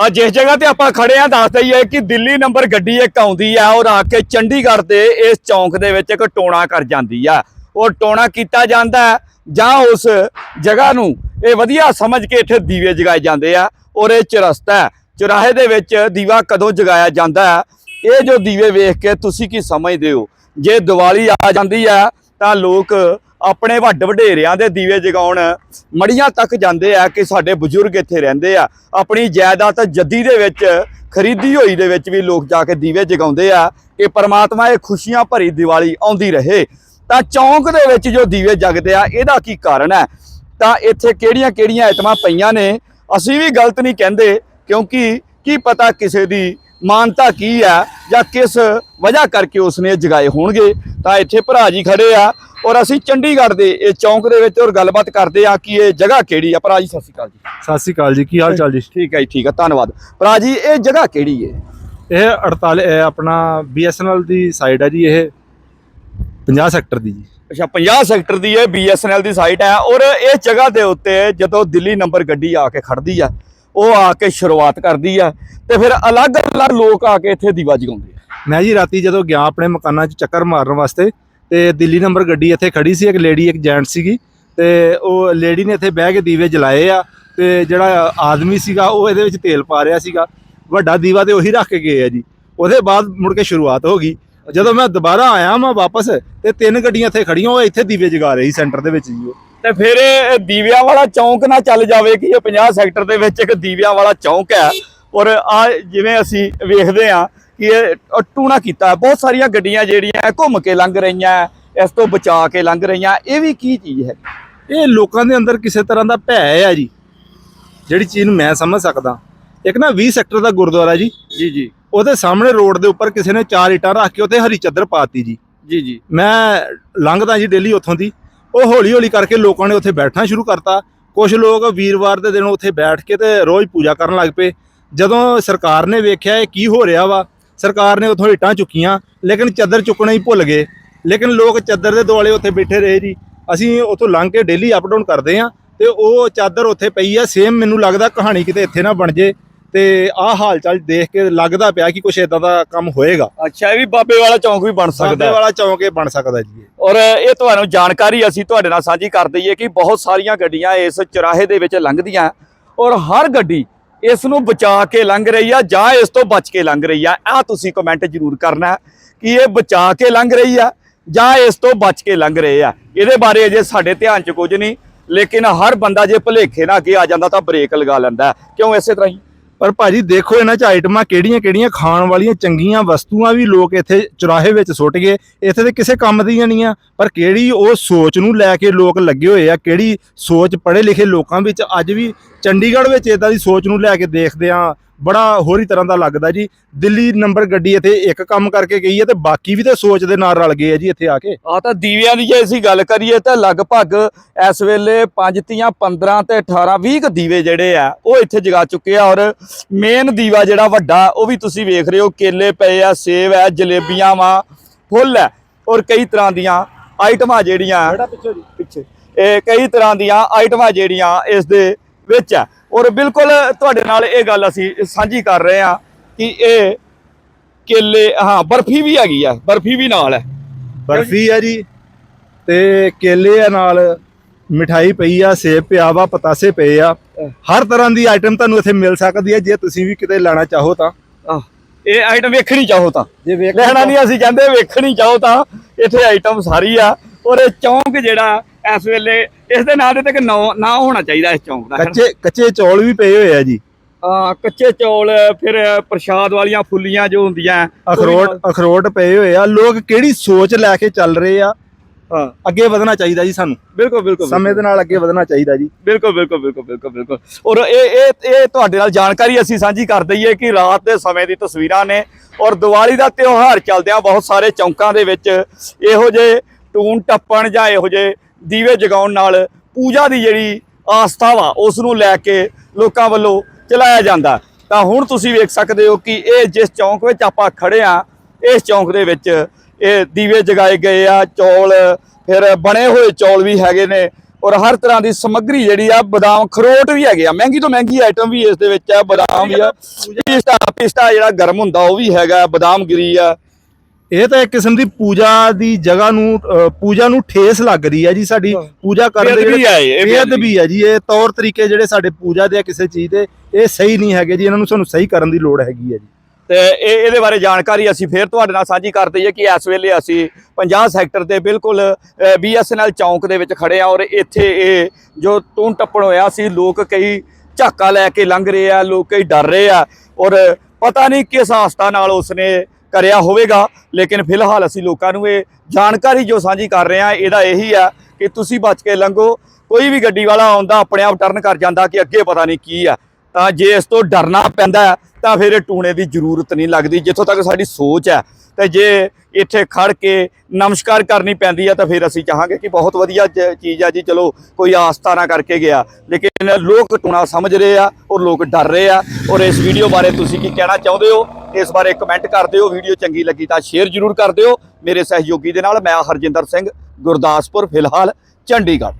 ਆ ਜਿਸ ਜਗ੍ਹਾ ਤੇ ਆਪਾਂ ਖੜੇ ਆ, ਦੱਸ ਦਈਏ ਕਿ ਦਿੱਲੀ ਨੰਬਰ ਗੱਡੀ ਇੱਕ ਆਉਂਦੀ ਆ, ਔਰ ਆ ਕੇ ਚੰਡੀਗੜ੍ਹ ਦੇ ਇਸ ਚੌਂਕ ਦੇ ਵਿੱਚ ਇੱਕ ਟੋਣਾ ਕਰ ਜਾਂਦੀ ਆ। ਔਰ ਟੋਣਾ ਕੀਤਾ ਜਾਂਦਾ ਜਾਂ ਉਸ ਜਗ੍ਹਾ ਨੂੰ ਇਹ ਵਧੀਆ ਸਮਝ ਕੇ ਇੱਥੇ ਦੀਵੇ ਜਗਾਏ ਜਾਂਦੇ ਆ, ਔਰ ਇਹ ਚਰਸਤਾ ਹੈ। ਚੁਰਾਹੇ ਦੇ ਵਿੱਚ ਦੀਵਾ ਕਦੋਂ ਜਗਾਇਆ ਜਾਂਦਾ ਇਹ ਜੋ ਦੀਵੇ ਵੇਖ ਕੇ ਤੁਸੀਂ ਕੀ ਸਮਝਦੇ ਹੋ? ਜੇ ਦੀਵਾਲੀ ਆ ਜਾਂਦੀ ਆ ਤਾਂ ਲੋਕ ਆਪਣੇ ਵੱਡ ਵਡੇਰਿਆਂ ਦੇ ਦੀਵੇ ਜਗਾਉਣ ਮੜੀਆਂ ਤੱਕ ਜਾਂਦੇ ਆ ਕਿ ਸਾਡੇ ਬਜ਼ੁਰਗ ਇੱਥੇ ਰਹਿੰਦੇ ਆ। ਆਪਣੀ ਜਾਇਦਾਦ ਜੱਦੀ ਦੇ ਵਿੱਚ, ਖਰੀਦੀ ਹੋਈ ਦੇ ਵਿੱਚ ਵੀ ਲੋਕ ਜਾ ਕੇ ਦੀਵੇ ਜਗਾਉਂਦੇ ਆ ਕਿ ਪਰਮਾਤਮਾ ਇਹ ਖੁਸ਼ੀਆਂ ਭਰੀ ਦੀਵਾਲੀ ਆਉਂਦੀ ਰਹੇ। ਤਾਂ ਚੌਂਕ ਦੇ ਵਿੱਚ ਜੋ ਦੀਵੇ ਜਗਦੇ ਆ, ਇਹਦਾ ਕੀ ਕਾਰਨ ਹੈ? ਤਾਂ ਇੱਥੇ ਕਿਹੜੀਆਂ-ਕਿਹੜੀਆਂ ਆਈਟਮਾਂ ਪਈਆਂ ਨੇ? ਅਸੀਂ ਵੀ ਗਲਤ ਨਹੀਂ ਕਹਿੰਦੇ, ਕਿਉਂਕਿ ਕੀ ਪਤਾ ਕਿਸੇ ਦੀ ਮਾਨਤਾ ਕੀ ਹੈ ਜਾਂ ਕਿਸ ਵਜ੍ਹਾ ਕਰਕੇ ਉਸਨੇ ਜਗਾਏ ਹੋਣਗੇ? ਤਾਂ ਇੱਥੇ ਭਰਾ ਜੀ ਖੜੇ ਆ ਔਰ ਅਸੀਂ ਚੰਡੀਗੜ੍ਹ ਦੇ ਇਹ ਚੌਂਕ ਦੇ ਵਿੱਚ ਔਰ ਗੱਲਬਾਤ ਕਰਦੇ ਆ ਕਿ ਇਹ ਜਗ੍ਹਾ ਕਿਹੜੀ ਆ। ਭਰਾ ਜੀ ਸਤਿ ਸ਼੍ਰੀ ਅਕਾਲ ਜੀ। ਸਤਿ ਸ੍ਰੀ ਅਕਾਲ ਜੀ ਕੀ ਹਾਲ ਚਾਲ ਜੀ? ਠੀਕ ਹੈ ਜੀ ਠੀਕ ਹੈ ਧੰਨਵਾਦ। ਭਰਾ ਜੀ ਇਹ ਜਗ੍ਹਾ ਕਿਹੜੀ ਹੈ? ਇਹ 48 ਇਹ ਆਪਣਾ BSNL ਦੀ ਸਾਈਡ ਹੈ ਜੀ ਇਹ 50 ਸੈਕਟਰ ਦੀ ਜੀ। ਅੱਛਾ 50 ਸੈਕਟਰ ਦੀ ਇਹ BSNL ਦੀ ਸਾਈਟ ਹੈ ਔਰ ਇਹ ਜਗ੍ਹਾ ਦੇ ਉੱਤੇ ਜਦੋਂ ਦਿੱਲੀ ਨੰਬਰ ਗੱਡੀ ਆ ਕੇ ਖੜਦੀ ਆ ਉਹ ਆ ਕੇ ਸ਼ੁਰੂਆਤ ਕਰਦੀ ਆ ਤੇ ਫਿਰ ਅਲੱਗ-ਅਲੱਗ ਲੋਕ ਆ ਕੇ ਇੱਥੇ ਦੀਵਾ ਜਗਾਉਂਦੇ ਆ। ਮੈਂ ਜੀ ਰਾਤੀ ਜਦੋਂ ਗਿਆ ਆਪਣੇ ਮਕਾਨਾਂ 'ਚ ਚੱਕਰ ਮਾਰਨ ਵਾਸਤੇ ਤੇ ਦਿੱਲੀ ਨੰਬਰ ਗੱਡੀ ਇੱਥੇ ਖੜੀ ਸੀ, ਇੱਕ ਲੇਡੀ, ਇੱਕ ਜੈਂਟ ਸੀਗੀ ਤੇ ਉਹ ਲੇਡੀ ਨੇ ਇੱਥੇ ਬਹਿ ਕੇ ਦੀਵੇ ਜਲਾਏ ਆ ਤੇ ਜਿਹੜਾ ਆਦਮੀ ਸੀਗਾ ਉਹ ਇਹਦੇ ਵਿੱਚ ਤੇਲ ਪਾ ਰਿਹਾ ਸੀਗਾ, ਵੱਡਾ ਦੀਵਾ ਤੇ ਉਹੀ ਰੱਖ ਕੇ ਗਏ ਆ ਜੀ। ਉਹਦੇ ਬਾਅਦ ਮੁੜ ਕੇ ਸ਼ੁਰੂਆਤ ਹੋ ਗਈ। ਜਦੋਂ ਮੈਂ ਦੁਬਾਰਾ ਆਇਆ ਮੈਂ ਵਾਪਸ ਤੇ ਤਿੰਨ ਗੱਡੀਆਂ ਇੱਥੇ ਖੜੀਆਂ, ਉਹ ਇੱਥੇ ਦੀਵੇ ਜਗਾ ਰਹੀ ਸੈਂਟਰ ਦੇ ਵਿੱਚ ਜੀ ਉਹ। ਤੇ ਫਿਰ ਇਹ ਦੀਵਿਆਂ ਵਾਲਾ ਚੌਂਕ ਨਾ ਚੱਲ ਜਾਵੇ ਕਿ ਇਹ 50 ਸੈਕਟਰ ਦੇ ਵਿੱਚ ਇੱਕ ਦੀਵਿਆਂ ਵਾਲਾ ਚੌਂਕ ਹੈ। ਔਰ ਆ ਜਿਵੇਂ ਅਸੀਂ ਵੇਖਦੇ ਆ ਕਿ ਇਹ ਟੂਣਾ ਕੀਤਾ। ਹੈ। ਬਹੁਤ ਸਾਰੀਆਂ ਗੱਡੀਆਂ ਜਿਹੜੀਆਂ ਘੁੰਮ ਕੇ ਲੰਘ ਰਹੀਆਂ ਇਸ ਤੋਂ ਬਚਾ ਕੇ ਲੰਘ ਰਹੀਆਂ। ਇਹ ਵੀ ਕੀ ਚੀਜ਼ ਹੈ? ਇਹ ਲੋਕਾਂ ਦੇ ਅੰਦਰ ਕਿਸੇ ਤਰ੍ਹਾਂ ਦਾ ਭੈ ਆ ਜੀ। ਜਿਹੜੀ ਚੀਜ਼ ਨੂੰ ਮੈਂ ਸਮਝ ਸਕਦਾ। ਇੱਕ ਨਾ 20 ਸੈਕਟਰ ਦਾ ਗੁਰਦੁਆਰਾ ਜੀ। ਜੀ ਜੀ। ਉਹਦੇ ਸਾਹਮਣੇ ਰੋਡ ਦੇ ਉੱਪਰ ਕਿਸੇ ਨੇ ਚਾਰ ਇੱਟਾਂ ਰੱਖ ਕੇ ਉੱਥੇ ਹਰੀ ਚੱਦਰ ਪਾਤੀ ਜੀ। ਜੀ ਜੀ। ਮੈਂ ਲੰਘਦਾ ਜੀ ਡੇਲੀ ਉੱਥੋਂ ਦੀ। ਉਹ ਹੌਲੀ ਹੌਲੀ ਕਰਕੇ ਲੋਕਾਂ ਨੇ ਉੱਥੇ ਬੈਠਣਾ ਸ਼ੁਰੂ ਕਰਤਾ। ਕੁਝ ਲੋਕ ਵੀਰਵਾਰ ਦੇ ਦਿਨ ਉੱਥੇ ਬੈਠ ਕੇ ਤੇ ਰੋਜ਼ ਪੂਜਾ ਕਰਨ ਲੱਗ ਪਏ। ਜਦੋਂ ਸਰਕਾਰ ਨੇ ਵੇਖਿਆ ਇਹ ਕੀ ਹੋ ਰਿਹਾ ਵਾ, ਸਰਕਾਰ ਨੇ ਉੱਥੋਂ ਇੱਟਾਂ ਚੁੱਕੀਆਂ, ਲੇਕਿਨ ਚਾਦਰ ਚੁੱਕਣਾ ਹੀ ਭੁੱਲ ਗਏ। ਲੇਕਿਨ ਲੋਕ ਚਾਦਰ ਦੇ ਦੁਆਲੇ ਉੱਥੇ ਬੈਠੇ ਰਹੇ ਜੀ। ਅਸੀਂ ਉੱਥੋਂ ਲੰਘ ਕੇ ਡੇਲੀ ਅਪ ਡਾਊਨ ਕਰਦੇ ਆ ਤੇ ਉਹ ਚਾਦਰ ਉੱਥੇ ਪਈ ਆ ਸੇਮ ਮੈਨੂੰ ਲੱਗਦਾ ਕਹਾਣੀ ਕਿਤੇ ਇੱਥੇ ਨਾ ਬਣ ਜੇ। ਤੇ ਆਹ ਹਾਲ ਚਾਲ ਦੇਖ ਕੇ ਲੱਗਦਾ ਪਿਆ ਕਿ ਕੁਛ ਇਦਾਂ ਦਾ ਕੰਮ ਹੋਏਗਾ। ਅੱਛਾ ਇਹ ਵੀ ਬਾਬੇ ਵਾਲਾ ਚੌਂਕ ਵੀ ਬਣ ਸਕਦਾ ਹੈ। ਵਾਲਾ ਚੌਂਕ ਇਹ ਬਣ ਸਕਦਾ ਜੀ ਇਹ। ਔਰ ਇਹ ਤੁਹਾਨੂੰ ਜਾਣਕਾਰੀ ਅਸੀਂ ਤੁਹਾਡੇ ਨਾਲ ਸਾਂਝੀ ਕਰ ਦਈਏ ਕਿ ਬਹੁਤ ਸਾਰੀਆਂ ਗੱਡੀਆਂ ਇਸ ਚੁਰਾਹੇ ਦੇ ਵਿੱਚ ਲੰਘਦੀਆਂ ਔਰ ਹਰ ਗੱਡੀ ਇਸ ਨੂੰ ਬਚਾ ਕੇ ਲੰਘ ਰਹੀ ਆ ਜਾਂ ਇਸ ਤੋਂ ਬਚ ਕੇ ਲੰਘ ਰਹੀ ਆ। ਆ ਤੁਸੀਂ ਕਮੈਂਟ ਜ਼ਰੂਰ ਕਰਨਾ ਕਿ ਇਹ ਬਚਾ ਕੇ ਲੰਘ ਰਹੀ ਆ ਜਾਂ ਇਸ ਤੋਂ ਬਚ ਕੇ ਲੰਘ ਰਹੇ ਆ। ਇਹਦੇ ਬਾਰੇ ਅਜੇ ਸਾਡੇ ਧਿਆਨ 'ਚ ਕੁਝ ਨਹੀਂ ਲੇਕਿਨ ਹਰ ਬੰਦਾ ਜੇ ਭੁਲੇਖੇ ਨਾਲ ਅੱਗੇ ਆ ਜਾਂਦਾ ਤਾਂ ਬ੍ਰੇਕ ਲਗਾ ਲੈਂਦਾ ਹੈ। ਕਿਉਂ ਇਸੇ ਤਰ੍ਹਾਂ ਹੀ? ਪਰ ਭਾਜੀ ਦੇਖੋ ਇਹਨਾਂ ਚ ਆਈਟਮਾਂ ਕਿਹੜੀਆਂ ਕਿਹੜੀਆਂ ਖਾਣ ਵਾਲੀਆਂ ਚੰਗੀਆਂ ਵਸਤੂਆਂ ਵੀ ਲੋਕ ਇੱਥੇ ਚੁਰਾਹੇ ਵਿੱਚ ਸੁੱਟ ਗਏ। ਇੱਥੇ ਤੇ ਕਿਸੇ ਕੰਮ ਦੀਆਂ ਨਹੀਂ ਆ। ਪਰ ਕਿਹੜੀ ਉਹ ਸੋਚ ਨੂੰ ਲੈ ਕੇ ਲੋਕ ਲੱਗੇ ਹੋਏ ਆ, ਕਿਹੜੀ ਸੋਚ ਪੜ੍ਹੇ ਲਿਖੇ ਲੋਕਾਂ ਵਿੱਚ ਅੱਜ ਵੀ ਚੰਡੀਗੜ੍ਹ ਵਿੱਚ ਇਦਾਂ ਦੀ ਸੋਚ ਨੂੰ ਲੈ ਕੇ ਦੇਖਦੇ ਆ ਬੜਾ ਹੋਰੀ ਤਰ੍ਹਾਂ ਦਾ ਲੱਗਦਾ ਜੀ। ਦਿੱਲੀ ਨੰਬਰ ਗੱਡੀ ਇੱਥੇ ਇੱਕ ਕੰਮ ਕਰਕੇ ਗਈ ਹੈ ਤੇ ਬਾਕੀ ਵੀ ਤੇ ਸੋਚ ਦੇ ਨਾਲ ਰਲ ਗਏ ਆ ਜੀ ਇੱਥੇ ਆ ਕੇ। ਆ ਤਾਂ ਦੀਵਿਆਂ ਦੀ ਜੇ ਅਸੀਂ ਗੱਲ ਕਰੀਏ ਤਾਂ ਲਗਭਗ ਇਸ ਵੇਲੇ 5 ਤੀਆਂ 15 ਤੇ 18 20 ਕੁ ਦੀਵੇ ਜਿਹੜੇ ਆ ਉਹ ਇੱਥੇ ਜਗਾ ਚੁੱਕੇ ਆ। ਔਰ ਮੇਨ ਦੀਵਾ ਜਿਹੜਾ ਵੱਡਾ ਉਹ ਵੀ ਤੁਸੀਂ ਵੇਖ ਰਹੇ ਹੋ ਕੇਲੇ ਪਏ ਆ ਸੇਬ ਹੈ ਜਲੇਬੀਆਂ ਵਾ ਫੁੱਲ ਹੈ। ਔਰ ਕਈ ਤਰ੍ਹਾਂ ਦੀਆਂ ਆਈਟਮਾਂ ਜਿਹੜੀਆਂ ਪਿੱਛੇ ਜੀ ਪਿੱਛੇ। ਇਹ ਕਈ ਤਰ੍ਹਾਂ ਦੀਆਂ ਆਈਟਮਾਂ ਜਿਹੜੀਆਂ ਇਸ ਦੇ ਵਿੱਚ ਆ ਔਰ ਬਿਲਕੁਲ ਤੁਹਾਡੇ ਨਾਲ ਇਹ ਗੱਲ ਅਸੀਂ ਸਾਂਝੀ ਕਰ ਰਹੇ ਆ ਕਿ ਇਹ ਕੇਲੇ ਹਾਂ ਬਰਫੀ ਵੀ ਹੈਗੀ ਆ ਬਰਫੀ ਵੀ ਨਾਲ ਹੈ। ਬਰਫੀ ਆ ਜੀ ਤੇ ਕੇਲੇ ਆ ਨਾਲ ਮਿਠਾਈ ਪਈ ਆ ਸੇਬ ਪਿਆ ਵਾ ਪਤਾਸੇ ਪਏ ਆ। ਹਰ ਤਰ੍ਹਾਂ ਦੀ ਆਈਟਮ ਤੁਹਾਨੂੰ ਇੱਥੇ ਮਿਲ ਸਕਦੀ ਹੈ ਜੇ ਤੁਸੀਂ ਵੀ ਕਿਤੇ ਲੈਣਾ ਚਾਹੋ ਤਾਂ। ਇਹ ਆਈਟਮ ਵੇਖਣੀ ਚਾਹੋ ਤਾਂ। ਜੇ ਵੇਖ ਲੈਣਾ ਨਹੀਂ ਅਸੀਂ ਕਹਿੰਦੇ ਵੇਖਣੀ ਚਾਹੋ ਤਾਂ। ਇੱਥੇ ਆਈਟਮ ਸਾਰੀ ਆ। ਔਰ ਇਹ ਚੌਂਕ ਜਿਹੜਾ ਇਸ ਵੇਲੇ ਇਸ ਦੇ ਨਾਂ ਦੇ ਤੇ ਨਾ ਨਾ ਹੋਣਾ ਚਾਹੀਦਾ ਇਸ ਚੌਂਕ ਦਾ ਕੱਚੇ ਕੱਚੇ ਚੌਲ ਵੀ ਪਏ ਹੋਏ ਆ ਜੀ। ਆ ਕੱਚੇ ਚੌਲ ਫਿਰ ਪ੍ਰਸ਼ਾਦ ਵਾਲੀਆਂ ਫੁੱਲੀਆਂ ਜੋ ਹੁੰਦੀਆਂ ਅਖਰੋਟ ਅਖਰੋਟ ਪਏ ਹੋਏ ਆ। ਲੋਕ ਕਿਹੜੀ ਸੋਚ ਲੈ ਕੇ ਚੱਲ ਰਹੇ ਆ? ਹਾਂ। ਅੱਗੇ ਵਧਣਾ ਚਾਹੀਦਾ ਜੀ ਸਾਨੂੰ। ਬਿਲਕੁਲ ਬਿਲਕੁਲ ਸਮੇਂ ਦੇ ਨਾਲ ਅੱਗੇ ਵਧਣਾ ਚਾਹੀਦਾ ਜੀ। ਬਿਲਕੁਲ ਬਿਲਕੁਲ ਬਿਲਕੁਲ ਬਿਲਕੁਲ ਬਿਲਕੁਲ। ਔਰ ਇਹ ਇਹ ਇਹ ਤੁਹਾਡੇ ਨਾਲ ਜਾਣਕਾਰੀ ਅਸੀਂ ਸਾਂਝੀ ਕਰ ਦਈਏ ਕਿ ਰਾਤ ਦੇ ਸਮੇਂ ਦੀ ਤਸਵੀਰਾਂ ਨੇ ਔਰ ਦੀਵਾਲੀ ਦਾ ਤਿਉਹਾਰ ਚੱਲਦਿਆਂ ਬਹੁਤ ਸਾਰੇ ਚੌਂਕਾਂ ਦੇ ਵਿੱਚ ਇਹੋ ਜਿਹੇ ਟੂਨ ਟੱਪਣ ਜਾਂ ਇਹੋ ਜਿਹੇ ਦੀਵੇ ਜਗਾਉਣ ਨਾਲ ਪੂਜਾ ਦੀ ਜਿਹੜੀ ਆਸਥਾ ਵਾ ਉਸ ਨੂੰ ਲੈ ਕੇ ਲੋਕਾਂ ਵੱਲੋਂ ਚਲਾਇਆ ਜਾਂਦਾ। ਤਾਂ ਹੁਣ ਤੁਸੀਂ ਵੇਖ ਸਕਦੇ ਹੋ ਕਿ ਇਹ ਜਿਸ ਚੌਂਕ ਵਿੱਚ ਆਪਾਂ ਖੜੇ ਆ ਇਸ ਚੌਂਕ ਦੇ ਵਿੱਚ ਇਹ ਦੀਵੇ ਜਗਾਏ ਗਏ ਆ ਚੌਲ ਫਿਰ ਬਣੇ ਹੋਏ ਚੌਲ ਵੀ ਹੈਗੇ ਨੇ ਔਰ ਹਰ ਤਰ੍ਹਾਂ ਦੀ ਸਮੱਗਰੀ ਜਿਹੜੀ ਆ ਬਦਾਮ ਖਰੋਟ ਵੀ ਹੈਗੇ ਆ। ਮਹਿੰਗੀ ਤੋਂ ਮਹਿੰਗੀ ਆਈਟਮ ਵੀ ਇਸ ਦੇ ਵਿੱਚ ਆ ਬਦਾਮ ਵੀ ਆ। ਪਿਸਤਾ ਪਿਸਤਾ ਜਿਹੜਾ ਗਰਮ ਹੁੰਦਾ ਉਹ ਵੀ ਹੈਗਾ ਬਦਾਮ ਗਿਰੀ ਆ ਇਹ ਤਾਂ ਇੱਕ ਕਿਸਮ ਦੀ ਪੂਜਾ ਦੀ ਜਗ੍ਹਾ ਨੂੰ ਪੂਜਾ ਨੂੰ ਠੇਸ ਲੱਗ ਰਹੀ ਹੈ ਜੀ ਸਾਡੀ। ਪੂਜਾ ਕਰਨ ਦੇ ਇਹ ਬੇਅਦਬੀ ਹੈ ਜੀ ਇਹ ਤੌਰ ਤਰੀਕੇ ਜਿਹੜੇ ਸਾਡੇ ਪੂਜਾ ਦੇ ਕਿਸੇ ਚੀਜ਼ ਦੇ ਇਹ ਸਹੀ ਨਹੀਂ ਹੈਗੇ ਜੀ ਇਹਨਾਂ ਨੂੰ ਸਾਨੂੰ ਸਹੀ ਕਰਨ ਦੀ ਲੋੜ ਹੈਗੀ ਹੈ ਜੀ ਤੇ ਇਹ ਇਹਦੇ ਬਾਰੇ ਜਾਣਕਾਰੀ ਅਸੀਂ ਫੇਰ ਤੁਹਾਡੇ ਨਾਲ ਸਾਂਝੀ ਕਰ ਦਈਏ ਕਿ ਇਸ ਵੇਲੇ ਅਸੀਂ 50 ਸੈਕਟਰ ਦੇ ਬਿਲਕੁਲ ਬੀਐਸਐਨਐਲ ਚੌਂਕ ਦੇ ਵਿੱਚ ਖੜੇ ਆ ਔਰ ਇੱਥੇ ਇਹ ਜੋ ਟੂਣ ਟੱਪਣ ਹੋਇਆ ਸੀ ਲੋਕ ਕਈ ਝਾਕਾ ਲੈ ਕੇ ਲੰਘ ਰਹੇ ਆ ਲੋਕ ਕਈ ਡਰ ਰਹੇ ਆ ਔਰ ਪਤਾ ਨਹੀਂ ਕਿਸ ਆਸਤਾ ਨਾਲ ਉਸਨੇ ਕਰਿਆ ਹੋਵੇਗਾ। ਲੇਕਿਨ ਫਿਲਹਾਲ ਅਸੀਂ ਲੋਕਾਂ ਨੂੰ ਇਹ ਜਾਣਕਾਰੀ ਜੋ ਸਾਂਝੀ ਕਰ ਰਹੇ ਆ ਇਹਦਾ ਇਹੀ ਆ ਕਿ ਤੁਸੀਂ ਬਚ ਕੇ ਲੰਘੋ। ਕੋਈ ਵੀ ਗੱਡੀ ਵਾਲਾ ਆਉਂਦਾ, ਆਪਣੇ ਆਪ ਟਰਨ ਕਰ ਜਾਂਦਾ ਕਿ ਅੱਗੇ ਪਤਾ ਨਹੀਂ ਕੀ ਆ। ਤਾਂ ਜੇ ਇਸ ਤੋਂ ਡਰਨਾ ਪੈਂਦਾ ਤਾਂ ਫਿਰ ਇਹ ਟੂਣੇ ਦੀ ਜ਼ਰੂਰਤ ਨਹੀਂ ਲੱਗਦੀ, ਜਿੱਥੋਂ ਤੱਕ ਸਾਡੀ ਸੋਚ ਹੈ। ਤੇ ਜੇ ਇੱਥੇ ਖੜ ਕੇ ਨਮਸਕਾਰ ਕਰਨੀ ਪੈਂਦੀ ਹੈ, ਤਾਂ ਫਿਰ ਅਸੀਂ ਚਾਹਾਂਗੇ ਕਿ ਬਹੁਤ ਵਧੀਆ ਜ- ਚੀਜ਼ ਆ ਜੀ। ਚਲੋ, ਕੋਈ ਆਸਥਾ ਨਾ ਕਰਕੇ ਗਿਆ। ਲੇਕਿਨ ਲੋਕ ਟੂਣਾ ਸਮਝ ਰਹੇ ਆ ਔਰ ਲੋਕ ਡਰ ਰਹੇ ਆ। ਔਰ ਇਸ ਵੀਡੀਓ ਬਾਰੇ ਤੁਸੀਂ ਕੀ ਕਹਿਣਾ ਚਾਹੁੰਦੇ ਹੋ? ਇਸ ਬਾਰੇ ਕਮੈਂਟ ਕਰ ਦਿਓ ਵੀਡੀਓ ਚੰਗੀ ਲੱਗੀ ਤਾਂ ਸ਼ੇਅਰ ਜ਼ਰੂਰ ਕਰ ਦਿਓ। ਮੇਰੇ ਸਹਿਯੋਗੀ ਦੇ ਨਾਲ ਮੈਂ ਹਰਜਿੰਦਰ ਸਿੰਘ, ਗੁਰਦਾਸਪੁਰ, ਫਿਲਹਾਲ ਚੰਡੀਗੜ੍ਹ।